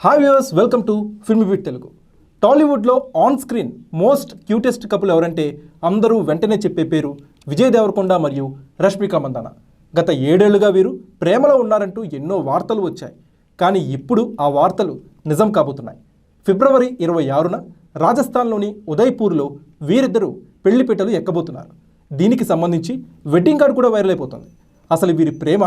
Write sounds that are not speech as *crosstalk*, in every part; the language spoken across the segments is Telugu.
Hi viewers welcome to film bit Telugu టాలీవుడ్లో on screen most cutest couple ఎవరంటే అందరూ వెంటనే చెప్పే పేరు విజయ్ దేవరకొండ మరియు రష్మిక మందాన. గత ఏడేళ్ళుగా వీరు ప్రేమలో ఉన్నారంటూ ఎన్నో వార్తలు వచ్చాయి. కానీ ఇప్పుడు ఆ వార్తలు నిజం కాబోతున్నాయి. ఫిబ్రవరి ఇరవై ఆరున రాజస్థాన్లోని ఉదయ్పూర్లో వీరిద్దరూ పెళ్ళిపీటలు ఎక్కబోతున్నారు. దీనికి సంబంధించి వెడ్డింగ్ కార్డు కూడా వైరల్ అయిపోతుంది. అసలు వీరి ప్రేమ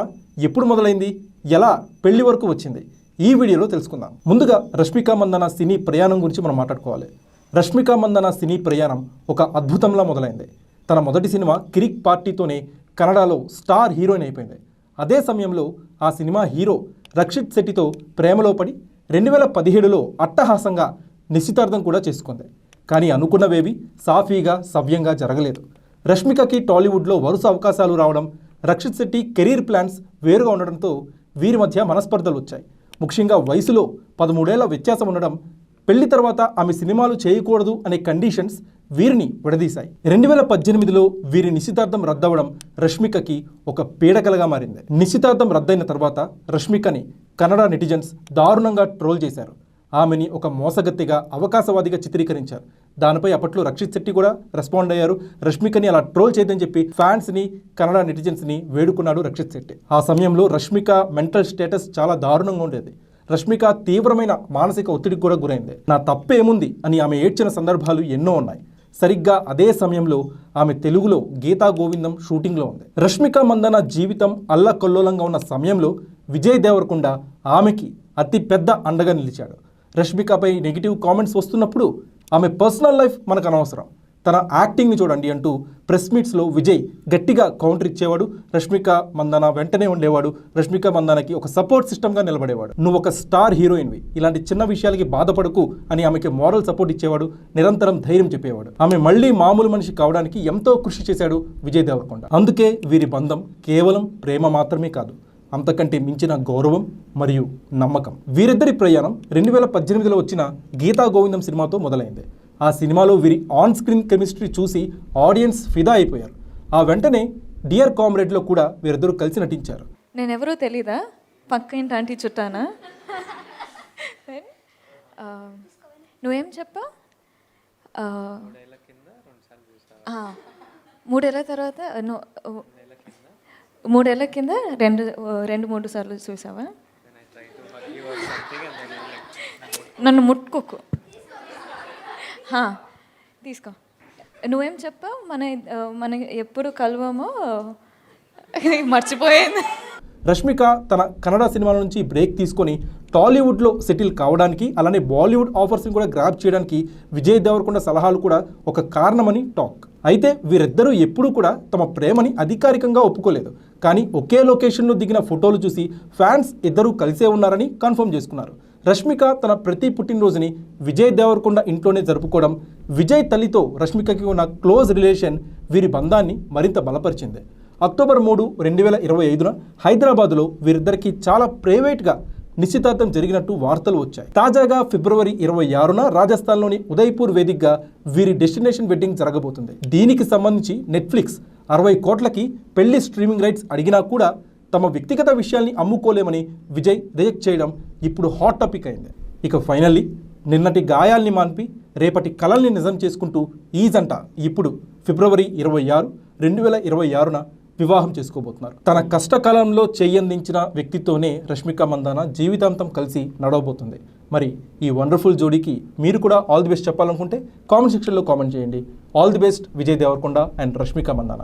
ఎప్పుడు మొదలైంది? ఎలా పెళ్ళి వరకు వచ్చింది? ఈ వీడియోలో తెలుసుకుందాం. ముందుగా రష్మిక మందన సినీ ప్రయాణం గురించి మనం మాట్లాడుకోవాలి. రష్మిక మందన సినీ ప్రయాణం ఒక అద్భుతంలా మొదలైంది. తన మొదటి సినిమా కిరిక్ పార్టీతోనే కన్నడలో స్టార్ హీరోయిన్ అయిపోయింది. అదే సమయంలో ఆ సినిమా హీరో రక్షిత్ శెట్టితో ప్రేమలో పడి రెండు వేల పదిహేడులో అట్టహాసంగా నిశ్చితార్థం కూడా చేసుకుంది. కానీ అనుకున్నవేవి సాఫీగా సవ్యంగా జరగలేదు. రష్మికకి టాలీవుడ్లో వరుస అవకాశాలు రావడం రక్షిత్ శెట్టి కెరీర్ ప్లాన్స్ వేరుగా ఉండడంతో వీరి మధ్య మనస్పర్ధలు వచ్చాయి. ముఖ్యంగా వయసులో పదమూడేళ్ళ వ్యత్యాసం ఉండడం పెళ్ళి తర్వాత ఆమె సినిమాలు చేయకూడదు అనే కండిషన్స్ వీరిని విడదీశాయి. రెండు వేల పద్దెనిమిదిలో వీరి నిశ్చితార్థం రద్దవడం రష్మికకి ఒక పీడకలగా మారింది. నిశ్చితార్థం రద్దయిన తర్వాత రష్మికని కన్నడ నెటిజన్స్ దారుణంగా ట్రోల్ చేశారు. ఆమెని ఒక మోసగత్తిగా అవకాశవాదిగా చిత్రీకరించారు. దానిపై అప్పట్లో రక్షిత్ శెట్టి కూడా రెస్పాండ్ అయ్యారు. రష్మికని అలా ట్రోల్ చేయదని చెప్పి ఫ్యాన్స్ని కన్నడ నెటిజన్స్ని వేడుకున్నాడు రక్షిత్ శెట్టి. ఆ సమయంలో రష్మిక మెంటల్ స్టేటస్ చాలా దారుణంగా ఉండేది. రష్మిక తీవ్రమైన మానసిక ఒత్తిడికి కూడా గురైంది. నా తప్పేముంది అని ఆమె ఏడ్చిన సందర్భాలు ఎన్నో ఉన్నాయి. సరిగ్గా అదే సమయంలో ఆమె తెలుగులో గీతా గోవిందం షూటింగ్లో ఉంది. రష్మిక మందన జీవితం అల్లకల్లోలంగా ఉన్న సమయంలో విజయ్ దేవరకొండ ఆమెకి అతి పెద్ద అండగా నిలిచాడు. రష్మికపై నెగిటివ్ కామెంట్స్ వస్తున్నప్పుడు ఆమె పర్సనల్ లైఫ్ మనకు అనవసరం తన యాక్టింగ్ని చూడండి అంటూ ప్రెస్ మీట్స్లో విజయ్ గట్టిగా కౌంటర్ ఇచ్చేవాడు. రష్మిక మందన వెంటనే ఉండేవాడు. రష్మిక మందనకి ఒక సపోర్ట్ సిస్టమ్గా నిలబడేవాడు. నువ్వు ఒక స్టార్ హీరోయిన్వి. ఇలాంటి చిన్న విషయాలకి బాధపడకు అని ఆమెకి మోరల్ సపోర్ట్ ఇచ్చేవాడు. నిరంతరం ధైర్యం చెప్పేవాడు. ఆమె మళ్ళీ మామూలు మనిషి కావడానికి ఎంతో కృషి చేశాడు విజయ్ దేవరకొండ. అందుకే వీరి బంధం కేవలం ప్రేమ మాత్రమే కాదు. అంతకంటే మించిన గౌరవం మరియు నమ్మకం. వీరిద్దరి ప్రయాణం రెండు వేల పద్దెనిమిదిలో వచ్చిన గీతా గోవిందం సినిమాతో మొదలైంది. ఆ సినిమాలో వీరి ఆన్ స్క్రీన్ కెమిస్ట్రీ చూసి ఆడియన్స్ ఫిదా అయిపోయారు. ఆ వెంటనే డియర్ కామ్రేడ్లో కూడా వీరిద్దరూ కలిసి నటించారు. నేనెవరో తెలీదా? పక్క ఇంటి ఆంటీ చుట్టానా? నువ్వేం చెప్పా? మూడేళ్ళ తర్వాత మూడేళ్ళ కింద రెండు రెండు మూడు సార్లు చూసావా? నన్ను ముట్టుకోకు. తీసుకో. నువ్వేం చెప్పావు? మన మన ఎప్పుడు కలవమో? *laughs* మర్చిపోయింది. రష్మిక తన కన్నడ సినిమాల నుంచి బ్రేక్ తీసుకొని టాలీవుడ్లో సెటిల్ కావడానికి అలానే బాలీవుడ్ ఆఫర్స్ని కూడా గ్రాప్ చేయడానికి విజయ్ దేవరకొండ సలహాలు కూడా ఒక కారణమని టాక్. అయితే వీరిద్దరూ ఎప్పుడూ కూడా తమ ప్రేమని అధికారికంగా ఒప్పుకోలేదు. కానీ ఒకే లొకేషన్లో దిగిన ఫోటోలు చూసి ఫ్యాన్స్ ఇద్దరూ కలిసే ఉన్నారని కన్ఫర్మ్ చేసుకున్నారు. రష్మిక తన ప్రతి పుట్టినరోజుని విజయ్ దేవరకొండ ఇంట్లోనే జరుపుకోవడం విజయ్ తల్లితో రష్మికకి ఉన్న క్లోజ్ రిలేషన్ వీరి బంధాన్ని మరింత బలపరిచింది. అక్టోబర్ మూడు రెండు వేల ఇరవై ఐదున హైదరాబాద్లో వీరిద్దరికీ చాలా ప్రైవేట్గా నిశ్చితార్థం జరిగినట్టు వార్తలు వచ్చాయి. తాజాగా ఫిబ్రవరి ఇరవై ఆరున రాజస్థాన్లోని ఉదయ్పూర్ వేదికగా వీరి డెస్టినేషన్ వెడ్డింగ్ జరగబోతుంది. దీనికి సంబంధించి నెట్ఫ్లిక్స్ అరవై కోట్లకి పెళ్ళి స్ట్రీమింగ్ రైట్స్ అడిగినా కూడా తమ వ్యక్తిగత విషయాల్ని అమ్ముకోలేమని విజయ్ రిజెక్ట్ చేయడం ఇప్పుడు హాట్ టాపిక్ అయింది. ఇక ఫైనల్లీ నిన్నటి గాయాల్ని మాన్పి రేపటి కళల్ని నిజం చేసుకుంటూ ఈ జంట ఇప్పుడు ఫిబ్రవరి ఇరవై ఆరు రెండు వేల ఇరవై ఆరున వివాహం చేసుకోబోతున్నారు. తన కష్టకాలంలో చెయ్యందించిన వ్యక్తితోనే రష్మిక మందాన జీవితాంతం కలిసి నడవబోతుంది. మరి ఈ వండర్ఫుల్ జోడీకి మీరు కూడా ఆల్ ది బెస్ట్ చెప్పాలనుకుంటే కామెంట్ సెక్షన్లో కామెంట్ చేయండి. All the best Vijay Deverakonda and Rashmika Mandanna.